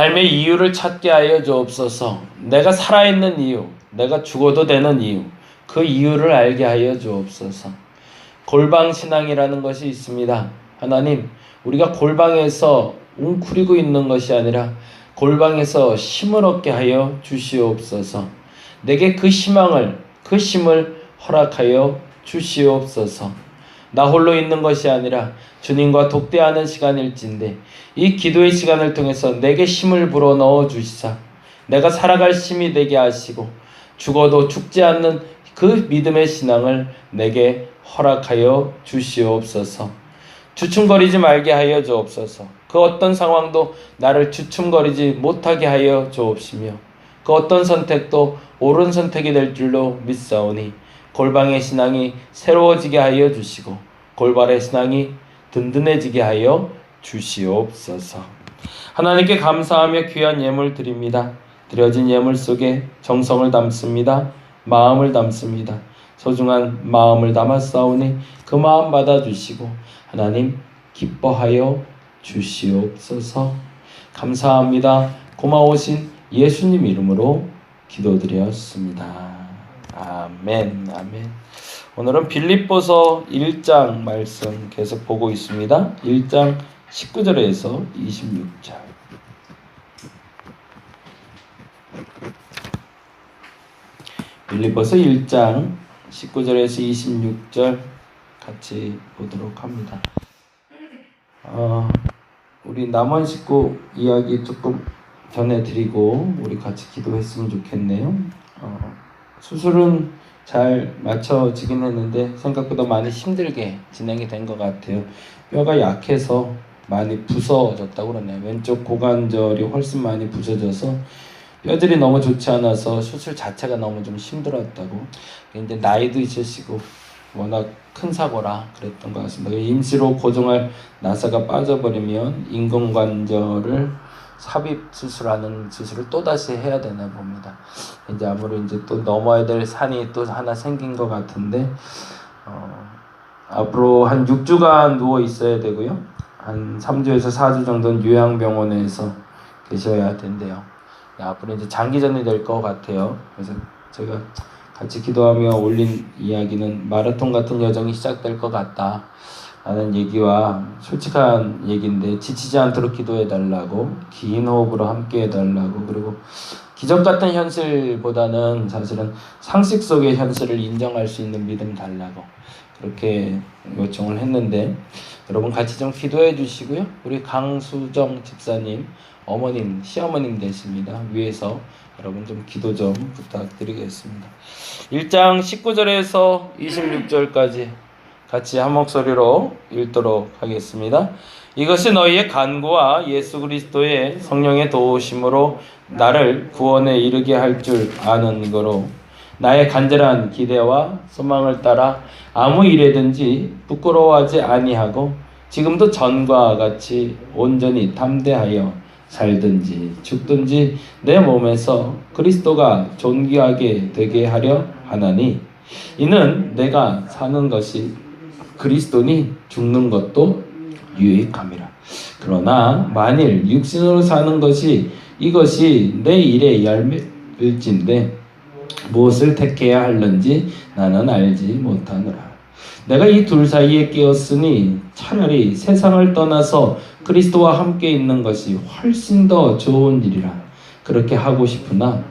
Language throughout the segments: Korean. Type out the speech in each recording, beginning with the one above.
삶의 이유를 찾게 하여 주옵소서. 내가 살아있는 이유, 내가 죽어도 되는 이유, 그 이유를 알게 하여 주옵소서. 골방 신앙이라는 것이 있습니다. 하나님, 우리가 골방에서 웅크리고 있는 것이 아니라 골방에서 힘을 얻게 하여 주시옵소서. 내게 그 희망을, 그 힘을 허락하여 주시옵소서. 나 홀로 있는 것이 아니라 주님과 독대하는 시간일진데 이 기도의 시간을 통해서 내게 힘을 불어 넣어 주시사 내가 살아갈 힘이 되게 하시고 죽어도 죽지 않는 그 믿음의 신앙을 내게 허락하여 주시옵소서. 주춤거리지 말게 하여 주옵소서. 그 어떤 상황도 나를 주춤거리지 못하게 하여 주옵시며 그 어떤 선택도 옳은 선택이 될 줄로 믿사오니 골방의 신앙이 새로워지게 하여 주시고 골발의 신앙이 든든해지게 하여 주시옵소서. 하나님께 감사하며 귀한 예물 드립니다. 드려진 예물 속에 정성을 담습니다. 마음을 담습니다. 소중한 마음을 담았사오니 그 마음 받아주시고 하나님 기뻐하여 주시옵소서. 감사합니다. 고마우신 예수님 이름으로 기도드렸습니다. 아멘, 아멘. 오늘은 빌립보서 1장 말씀 계속 보고 있습니다. 1장 19절에서 26절. 빌립보서 1장 19절에서 26절 같이 보도록 합니다. 어, 우리 남원 식구 이야기 조금 전해드리고 우리 같이 기도했으면 좋겠네요. 어, 수술은 잘 맞춰지긴 했는데 생각보다 많이 힘들게 진행이 된 것 같아요. 뼈가 약해서 많이 부서졌다고 그러네요. 왼쪽 고관절이 훨씬 많이 부서져서 뼈들이 너무 좋지 않아서 수술 자체가 너무 좀 힘들었다고. 근데 나이도 있으시고 워낙 큰 사고라 그랬던 것 같습니다. 임시로 고정할 나사가 빠져버리면 인공관절을 삽입 수술하는 수술을 또 다시 해야 되나 봅니다. 이제 아무리 이제 또 넘어야 될 산이 또 하나 생긴 것 같은데 어, 앞으로 한 6주간 누워 있어야 되고요. 한 3주에서 4주 정도는 요양병원에서 계셔야 된대요. 네, 앞으로 이제 장기전이 될 것 같아요. 그래서 제가 같이 기도하며 올린 이야기는 마라톤 같은 여정이 시작될 것 같다. 라는 얘기와 솔직한 얘기인데 지치지 않도록 기도해 달라고 긴 호흡으로 함께 해 달라고 그리고 기적 같은 현실보다는 사실은 상식 속의 현실을 인정할 수 있는 믿음 달라고 그렇게 요청을 했는데 여러분 같이 좀 기도해 주시고요. 우리 강수정 집사님 어머님 시어머님 되십니다. 위에서 여러분 좀 기도 좀 부탁드리겠습니다. 1장 19절에서 26절까지 같이 한 목소리로 읽도록 하겠습니다. 이것이 너희의 간구와 예수 그리스도의 성령의 도우심으로 나를 구원에 이르게 할 줄 아는 거로 나의 간절한 기대와 소망을 따라 아무 일에든지 부끄러워하지 아니하고 지금도 전과 같이 온전히 담대하여 살든지 죽든지 내 몸에서 그리스도가 존귀하게 되게 하려 하나니 이는 내가 사는 것이 그리스도니 죽는 것도 유익함이라. 그러나 만일 육신으로 사는 것이 이것이 내 일의 열매일진데 무엇을 택해야 할는지 나는 알지 못하노라. 내가 이 둘 사이에 끼었으니 차라리 세상을 떠나서 그리스도와 함께 있는 것이 훨씬 더 좋은 일이라. 그렇게 하고 싶으나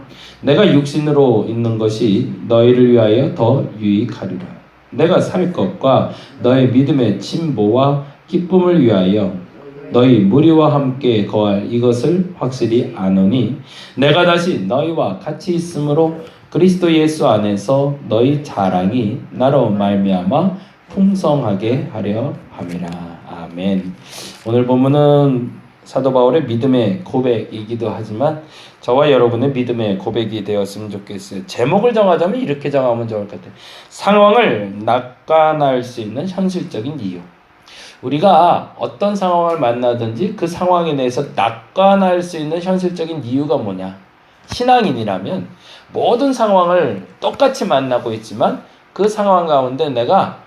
내가 육신으로 있는 것이 너희를 위하여 더 유익하리라. 내가 살 것과 너의 믿음의 진보와 기쁨을 위하여 너희 무리와 함께 거할 이것을 확실히 아노니 내가 다시 너희와 같이 있으므로 그리스도 예수 안에서 너희 자랑이 나로 말미암아 풍성하게 하려 함이라 아멘. 오늘 본문은 사도 바울의 믿음의 고백이기도 하지만 저와 여러분의 믿음의 고백이 되었으면 좋겠어요. 제목을 정하자면 이렇게 정하면 좋을 것 같아요. 상황을 낙관할 수 있는 현실적인 이유. 우리가 어떤 상황을 만나든지 그 상황에 대해서 낙관할 수 있는 현실적인 이유가 뭐냐? 신앙인이라면 모든 상황을 똑같이 만나고 있지만 그 상황 가운데 내가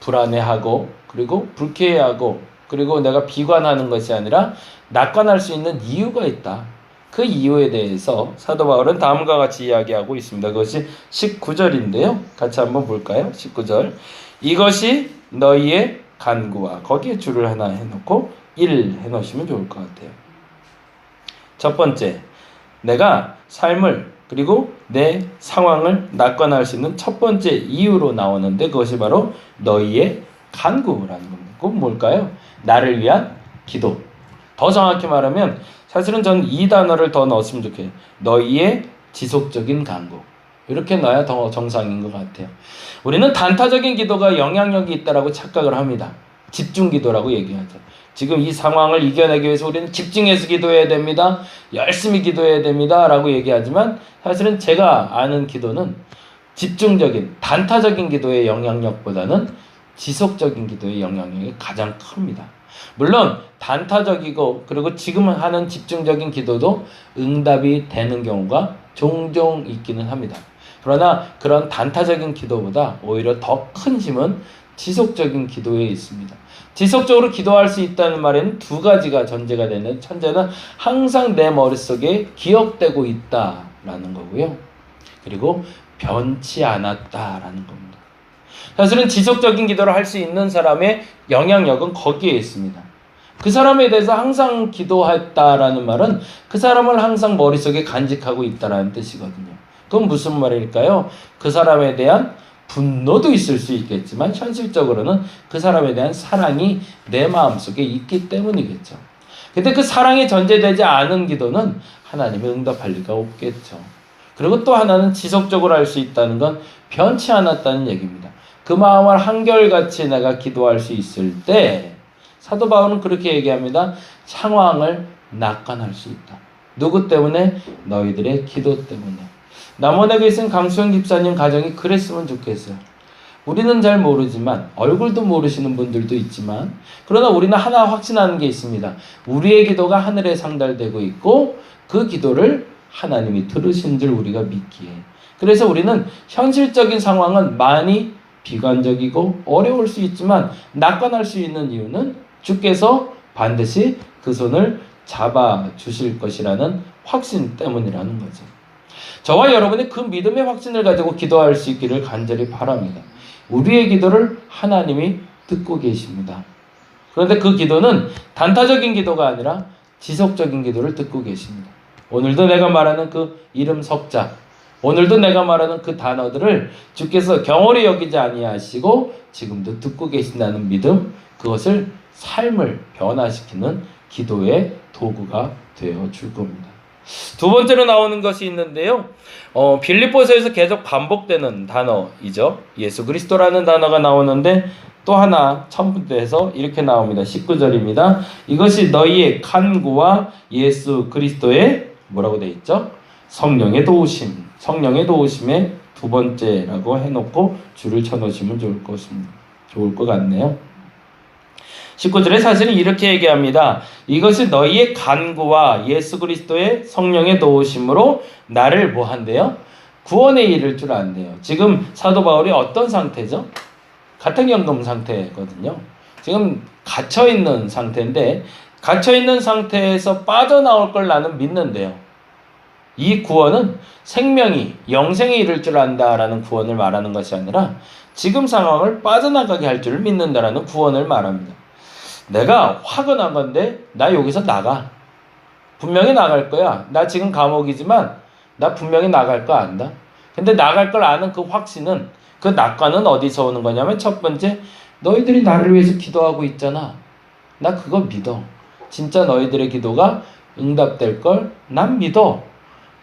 불안해하고 그리고 불쾌해하고 그리고 내가 비관하는 것이 아니라 낙관할 수 있는 이유가 있다. 그 이유에 대해서 사도 바울은 다음과 같이 이야기하고 있습니다. 그것이 19절인데요. 같이 한번 볼까요? 19절. 이것이 너희의 간구와 거기에 줄을 하나 해놓고 1 해놓으시면 좋을 것 같아요. 첫 번째, 내가 삶을 그리고 내 상황을 낙관할 수 있는 첫 번째 이유로 나오는데 그것이 바로 너희의 간구라는 겁니다. 그건 뭘까요? 나를 위한 기도. 더 정확히 말하면 사실은 전이 단어를 더 넣었으면 좋겠어요. 너희의 지속적인 간구. 이렇게 넣어야 더 정상인 것 같아요. 우리는 단타적인 기도가 영향력이 있다라고 착각을 합니다. 집중 기도라고 얘기하죠. 지금 이 상황을 이겨내기 위해서 우리는 집중해서 기도해야 됩니다. 열심히 기도해야 됩니다. 라고 얘기하지만 사실은 제가 아는 기도는 집중적인, 단타적인 기도의 영향력보다는 지속적인 기도의 영향력이 가장 큽니다. 물론 단타적이고 그리고 지금 하는 집중적인 기도도 응답이 되는 경우가 종종 있기는 합니다. 그러나 그런 단타적인 기도보다 오히려 더 큰 힘은 지속적인 기도에 있습니다. 지속적으로 기도할 수 있다는 말에는 두 가지가 전제가 되는 첫째는 항상 내 머릿속에 기억되고 있다라는 거고요. 그리고 변치 않았다라는 겁니다. 사실은 지속적인 기도를 할 수 있는 사람의 영향력은 거기에 있습니다. 그 사람에 대해서 항상 기도했다라는 말은 그 사람을 항상 머릿속에 간직하고 있다라는 뜻이거든요. 그건 무슨 말일까요? 그 사람에 대한 분노도 있을 수 있겠지만 현실적으로는 그 사람에 대한 사랑이 내 마음속에 있기 때문이겠죠. 근데 그 사랑이 전제되지 않은 기도는 하나님이 응답할 리가 없겠죠. 그리고 또 하나는 지속적으로 할 수 있다는 건 변치 않았다는 얘기입니다. 그 마음을 한결같이 내가 기도할 수 있을 때 사도 바울은 그렇게 얘기합니다. 상황을 낙관할 수 있다. 누구 때문에? 너희들의 기도 때문에. 남원에 계신 강수영 집사님 가정이 그랬으면 좋겠어요. 우리는 잘 모르지만 얼굴도 모르시는 분들도 있지만 그러나 우리는 하나 확신하는 게 있습니다. 우리의 기도가 하늘에 상달되고 있고 그 기도를 하나님이 들으신 줄 우리가 믿기에. 그래서 우리는 현실적인 상황은 많이 비관적이고 어려울 수 있지만 낙관할 수 있는 이유는 주께서 반드시 그 손을 잡아 주실 것이라는 확신 때문이라는 거죠. 저와 여러분이 그 믿음의 확신을 가지고 기도할 수 있기를 간절히 바랍니다. 우리의 기도를 하나님이 듣고 계십니다. 그런데 그 기도는 단타적인 기도가 아니라 지속적인 기도를 듣고 계십니다. 오늘도 내가 말하는 그 이름 석자, 오늘도 내가 말하는 그 단어들을 주께서 경홀히 여기지 아니하시고 지금도 듣고 계신다는 믿음, 그것을 삶을 변화시키는 기도의 도구가 되어 줄 겁니다. 두 번째로 나오는 것이 있는데요. 어, 빌립보서에서 계속 반복되는 단어이죠. 예수 그리스도라는 단어가 나오는데 또 하나 첨부돼서 이렇게 나옵니다. 19절입니다. 이것이 너희의 간구와 예수 그리스도의 뭐라고 돼 있죠? 성령의 도우심. 성령의 도우심의 두 번째라고 해놓고 줄을 쳐놓으시면 좋을 것입니다. 좋을 것 같네요. 19절에 사실은 이렇게 얘기합니다. 이것이 너희의 간구와 예수 그리스도의 성령의 도우심으로 나를 뭐 한대요? 구원에 이를 줄 안대요. 지금 사도 바울이 어떤 상태죠? 가택연금 상태거든요. 지금 갇혀 있는 상태인데 갇혀 있는 상태에서 빠져나올 걸 나는 믿는데요. 이 구원은 생명이 영생에 이를 줄 안다라는 구원을 말하는 것이 아니라 지금 상황을 빠져나가게 할 줄을 믿는다라는 구원을 말합니다. 내가 화가 난 건데 나 여기서 나가. 분명히 나갈 거야. 나 지금 감옥이지만 나 분명히 나갈 거 안다. 근데 나갈 걸 아는 그 확신은 그 낙관은 어디서 오는 거냐면 첫 번째 너희들이 나를 위해서 기도하고 있잖아. 나 그거 믿어. 진짜 너희들의 기도가 응답될 걸 난 믿어.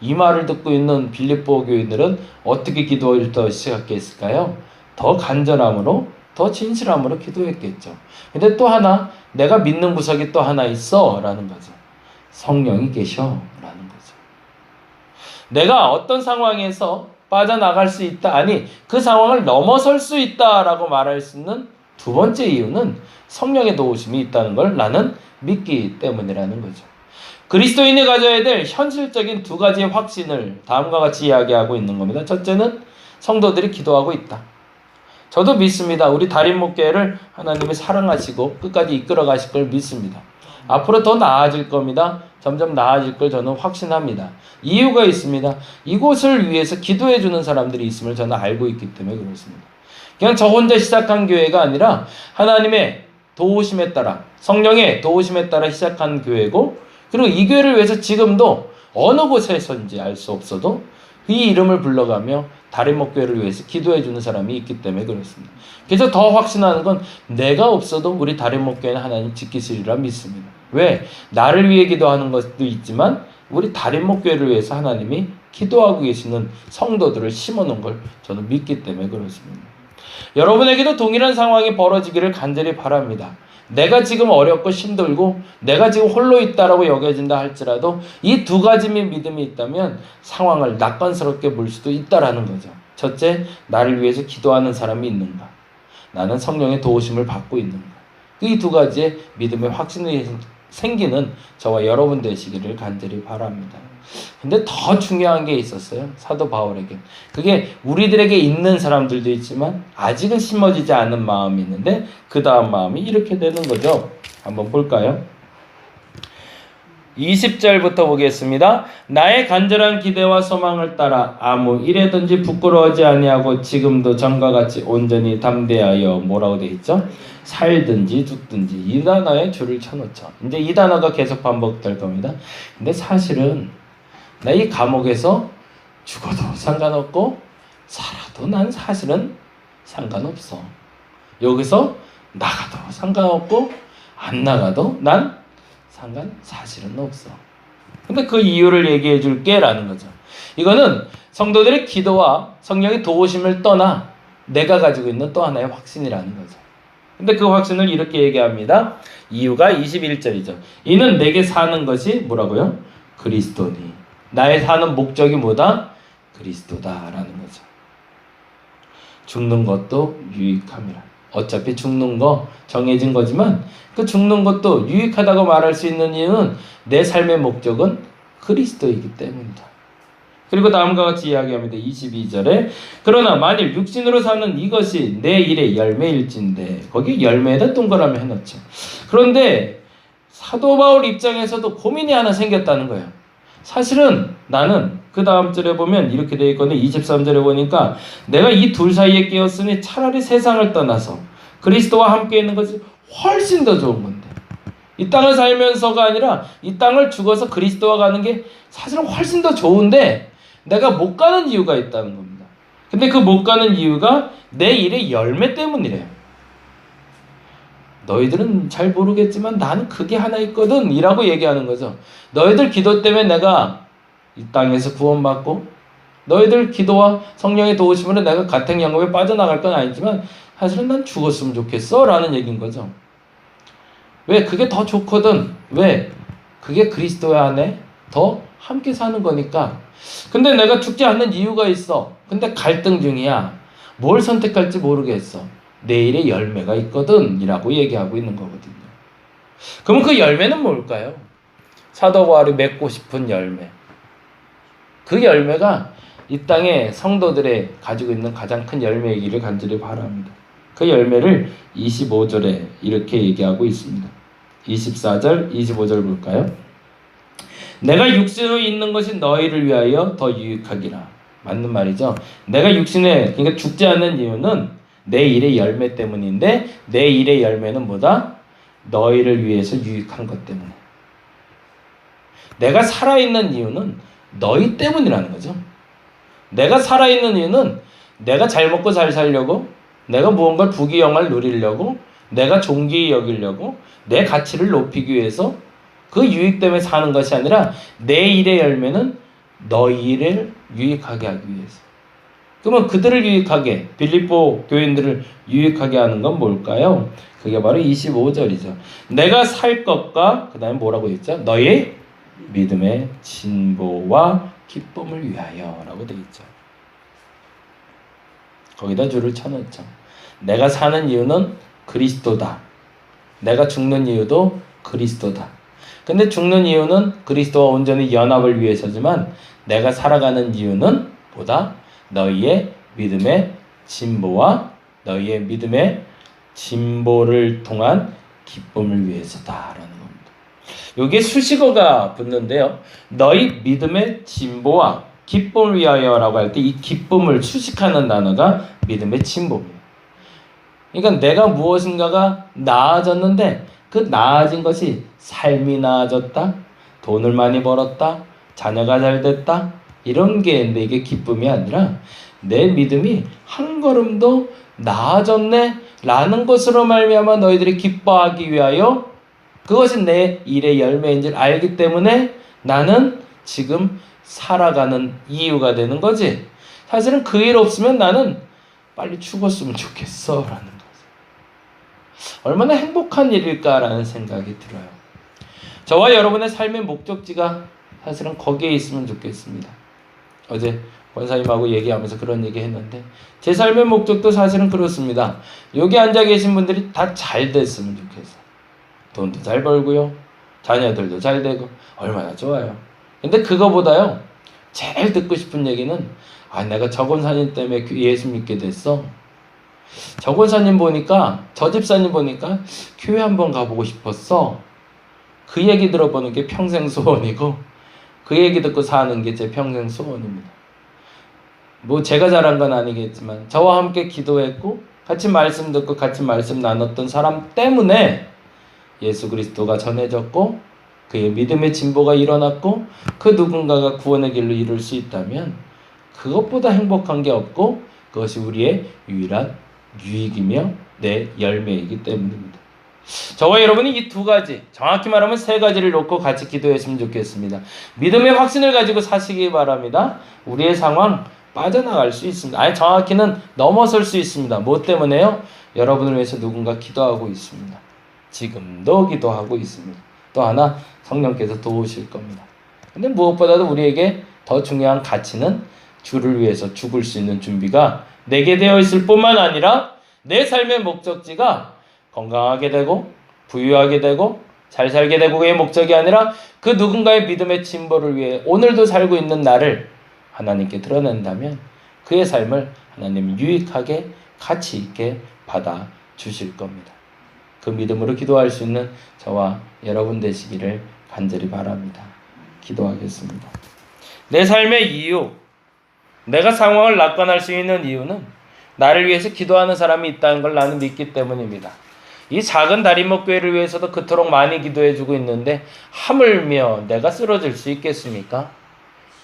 이 말을 듣고 있는 빌립보 교인들은 어떻게 기도를 더 시작했을까요? 더 간절함으로 더 진실함으로 기도했겠죠. 근데 또 하나 내가 믿는 구석이 또 하나 있어라는 거죠. 성령이 계셔라는 거죠. 내가 어떤 상황에서 빠져나갈 수 있다 아니 그 상황을 넘어설 수 있다라고 말할 수 있는 두 번째 이유는 성령의 도우심이 있다는 걸 나는 믿기 때문이라는 거죠. 그리스도인이 가져야 될 현실적인 두 가지의 확신을 다음과 같이 이야기하고 있는 겁니다. 첫째는 성도들이 기도하고 있다. 저도 믿습니다. 우리 달인 목회를 하나님이 사랑하시고 끝까지 이끌어 가실 걸 믿습니다. 앞으로 더 나아질 겁니다. 점점 나아질 걸 저는 확신합니다. 이유가 있습니다. 이곳을 위해서 기도해 주는 사람들이 있음을 저는 알고 있기 때문에 그렇습니다. 그냥 저 혼자 시작한 교회가 아니라 하나님의 도우심에 따라 성령의 도우심에 따라 시작한 교회고 그리고 이 교회를 위해서 지금도 어느 곳에서인지 알 수 없어도 이 이름을 불러가며 다른 목교회를 위해서 기도해 주는 사람이 있기 때문에 그렇습니다. 그래서 더 확신하는 건 내가 없어도 우리 다른 목교회는 하나님 지키시리라 믿습니다. 왜? 나를 위해 기도하는 것도 있지만 우리 다른 목교회를 위해서 하나님이 기도하고 계시는 성도들을 심어 놓은 걸 저는 믿기 때문에 그렇습니다. 여러분에게도 동일한 상황이 벌어지기를 간절히 바랍니다. 내가 지금 어렵고 힘들고 내가 지금 홀로 있다라고 여겨진다 할지라도 이 두 가지 믿음이 있다면 상황을 낙관스럽게 볼 수도 있다라는 거죠. 첫째, 나를 위해서 기도하는 사람이 있는가? 나는 성령의 도우심을 받고 있는가? 이 두 가지의 믿음의 확신이 생기는 저와 여러분 되시기를 간절히 바랍니다. 근데 더 중요한 게 있었어요. 사도 바울에게. 그게 우리들에게 있는 사람들도 있지만 아직은 심어지지 않은 마음이 있는데 그 다음 마음이 이렇게 되는 거죠. 한번 볼까요? 20절부터 보겠습니다. 나의 간절한 기대와 소망을 따라 아무 일에든지 부끄러워하지 아니하고 지금도 전과 같이 온전히 담대하여 뭐라고 돼 있죠? 살든지 죽든지 이 단어에 줄을 쳐놓죠. 이제 이 단어가 계속 반복될 겁니다. 근데 사실은 나 이 감옥에서 죽어도 상관없고 살아도 난 사실은 상관없어. 여기서 나가도 상관없고 안 나가도 난 상관 사실은 없어. 근데 그 이유를 얘기해 줄게라는 거죠. 이거는 성도들의 기도와 성령의 도우심을 떠나 내가 가지고 있는 또 하나의 확신이라는 거죠. 근데 그 확신을 이렇게 얘기합니다. 이유가 21절이죠. 이는 내게 사는 것이 뭐라고요? 그리스도니. 나의 사는 목적이 뭐다? 그리스도다라는 거죠. 죽는 것도 유익함이라. 어차피 죽는 거 정해진 거지만 그 죽는 것도 유익하다고 말할 수 있는 이유는 내 삶의 목적은 그리스도이기 때문이다. 그리고 다음과 같이 이야기합니다. 22절에 그러나 만일 육신으로 사는 이것이 내 일의 열매일진데 거기 열매에다 동그라미 해놓죠. 그런데 사도 바울 입장에서도 고민이 하나 생겼다는 거예요. 사실은 나는 그 다음 절에 보면 이렇게 되어 있거든요. 23절에 보니까 내가 이 둘 사이에 끼었으니 차라리 세상을 떠나서 그리스도와 함께 있는 것이 훨씬 더 좋은 건데. 이 땅을 살면서가 아니라 이 땅을 죽어서 그리스도와 가는 게 사실은 훨씬 더 좋은데 내가 못 가는 이유가 있다는 겁니다. 근데 그 못 가는 이유가 내 일의 열매 때문이래요. 너희들은 잘 모르겠지만 나는 그게 하나 있거든 이라고 얘기하는 거죠. 너희들 기도 때문에 내가 이 땅에서 구원받고 너희들 기도와 성령의 도우심으로 내가 가택 영업에 빠져나갈 건 아니지만 사실은 난 죽었으면 좋겠어 라는 얘기인 거죠. 왜? 그게 더 좋거든. 왜? 그게 그리스도 안에 더 함께 사는 거니까. 근데 내가 죽지 않는 이유가 있어. 근데 갈등 중이야. 뭘 선택할지 모르겠어. 내일의 열매가 있거든. 이라고 얘기하고 있는 거거든요. 그럼 그 열매는 뭘까요? 사도 바울이 맺고 싶은 열매. 그 열매가 이 땅의 성도들의 가지고 있는 가장 큰 열매이기를 간절히 바랍니다. 그 열매를 25절에 이렇게 얘기하고 있습니다. 24절, 25절 볼까요? 내가 육신으로 있는 것이 너희를 위하여 더 유익하기라. 맞는 말이죠. 내가 육신에 그러니까 죽지 않는 이유는 내 일의 열매 때문인데 내 일의 열매는 뭐다? 너희를 위해서 유익한 것 때문에. 내가 살아있는 이유는 너희 때문이라는 거죠. 내가 살아있는 이유는 내가 잘 먹고 잘 살려고, 내가 무언가 부귀영화를 누리려고, 내가 존귀히 여기려고, 내 가치를 높이기 위해서 그 유익 때문에 사는 것이 아니라 내 일의 열매는 너희를 유익하게 하기 위해서. 그러면 그들을 유익하게, 빌립보 교인들을 유익하게 하는 건 뭘까요? 그게 바로 25절이죠. 내가 살 것과, 그 다음에 뭐라고 했죠? 너의 믿음의 진보와 기쁨을 위하여 라고 되어 있죠. 거기다 줄을 쳐놓죠. 내가 사는 이유는 그리스도다. 내가 죽는 이유도 그리스도다. 근데 죽는 이유는 그리스도와 온전히 연합을 위해서지만 내가 살아가는 이유는 보다 너희의 믿음의 진보와 너희의 믿음의 진보를 통한 기쁨을 위해서다라는 요게 수식어가 붙는데요. 너희 믿음의 진보와 기쁨을 위하여라고 할 때 이 기쁨을 수식하는 단어가 믿음의 진보입니다. 그러니까 내가 무엇인가가 나아졌는데 그 나아진 것이 삶이 나아졌다, 돈을 많이 벌었다, 자녀가 잘 됐다 이런 게 내게 기쁨이 아니라 내 믿음이 한 걸음도 나아졌네 라는 것으로 말미암아 너희들이 기뻐하기 위하여 그것이 내 일의 열매인 줄 알기 때문에 나는 지금 살아가는 이유가 되는 거지. 사실은 그 일 없으면 나는 빨리 죽었으면 좋겠어 라는 거지. 얼마나 행복한 일일까라는 생각이 들어요. 저와 여러분의 삶의 목적지가 사실은 거기에 있으면 좋겠습니다. 어제 권사님하고 얘기하면서 그런 얘기 했는데 제 삶의 목적도 사실은 그렇습니다. 여기 앉아 계신 분들이 다 잘 됐으면 좋겠어요. 돈도 잘 벌고요. 자녀들도 잘 되고 얼마나 좋아요. 근데 그거보다요. 제일 듣고 싶은 얘기는 아 내가 저 권사님 때문에 그 예수 믿게 됐어. 저 권사님 보니까 저 집사님 보니까 교회 한번 가보고 싶었어. 그 얘기 들어보는 게 평생 소원이고 그 얘기 듣고 사는 게 제 평생 소원입니다. 뭐 제가 잘한 건 아니겠지만 저와 함께 기도했고 같이 말씀 듣고 같이 말씀 나눴던 사람 때문에 예수 그리스도가 전해졌고 그의 믿음의 진보가 일어났고 그 누군가가 구원의 길로 이룰 수 있다면 그것보다 행복한 게 없고 그것이 우리의 유일한 유익이며 내 열매이기 때문입니다. 저와 여러분이 이 두 가지, 정확히 말하면 세 가지를 놓고 같이 기도했으면 좋겠습니다. 믿음의 확신을 가지고 사시기 바랍니다. 우리의 상황 빠져나갈 수 있습니다. 아니 정확히는 넘어설 수 있습니다. 뭐 때문에요? 여러분을 위해서 누군가 기도하고 있습니다. 지금도 기도하고 있습니다. 또 하나 성령께서 도우실 겁니다. 근데 무엇보다도 우리에게 더 중요한 가치는 주를 위해서 죽을 수 있는 준비가 내게 되어 있을 뿐만 아니라 내 삶의 목적지가 건강하게 되고 부유하게 되고 잘 살게 되고의 목적이 아니라 그 누군가의 믿음의 진보를 위해 오늘도 살고 있는 나를 하나님께 드러낸다면 그의 삶을 하나님이 유익하게 가치 있게 받아 주실 겁니다. 그 믿음으로 기도할 수 있는 저와 여러분 되시기를 간절히 바랍니다. 기도하겠습니다. 내 삶의 이유, 내가 상황을 낙관할 수 있는 이유는 나를 위해서 기도하는 사람이 있다는 걸 나는 믿기 때문입니다. 이 작은 다리목 교회를 위해서도 그토록 많이 기도해 주고 있는데 하물며 내가 쓰러질 수 있겠습니까?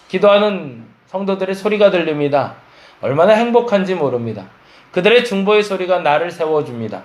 기도하는 성도들의 소리가 들립니다. 얼마나 행복한지 모릅니다. 그들의 중보의 소리가 나를 세워줍니다.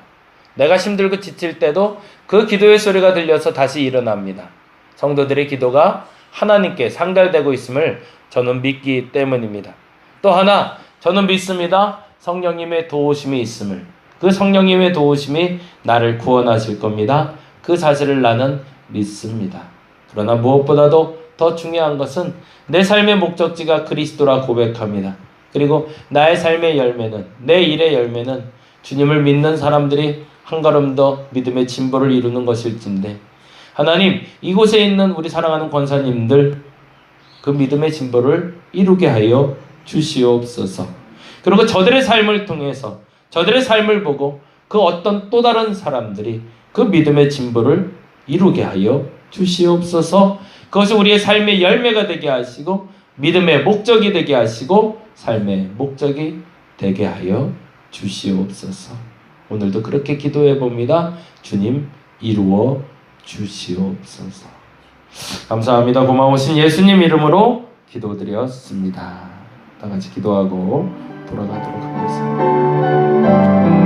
내가 힘들고 지칠 때도 그 기도의 소리가 들려서 다시 일어납니다. 성도들의 기도가 하나님께 상달되고 있음을 저는 믿기 때문입니다. 또 하나, 저는 믿습니다. 성령님의 도우심이 있음을. 그 성령님의 도우심이 나를 구원하실 겁니다. 그 사실을 나는 믿습니다. 그러나 무엇보다도 더 중요한 것은 내 삶의 목적지가 그리스도라 고백합니다. 그리고 나의 삶의 열매는, 내 일의 열매는 주님을 믿는 사람들이 한 걸음 더 믿음의 진보를 이루는 것일진데, 하나님, 이곳에 있는 우리 사랑하는 권사님들, 그 믿음의 진보를 이루게 하여 주시옵소서. 그리고 저들의 삶을 통해서, 저들의 삶을 보고 그 어떤 또 다른 사람들이 그 믿음의 진보를 이루게 하여 주시옵소서. 그것이 우리의 삶의 열매가 되게 하시고 믿음의 목적이 되게 하시고 삶의 목적이 되게 하여 주시옵소서. 오늘도 그렇게 기도해 봅니다. 주님 이루어 주시옵소서. 감사합니다. 고마우신 예수님 이름으로 기도드렸습니다. 다 같이 기도하고 돌아가도록 하겠습니다.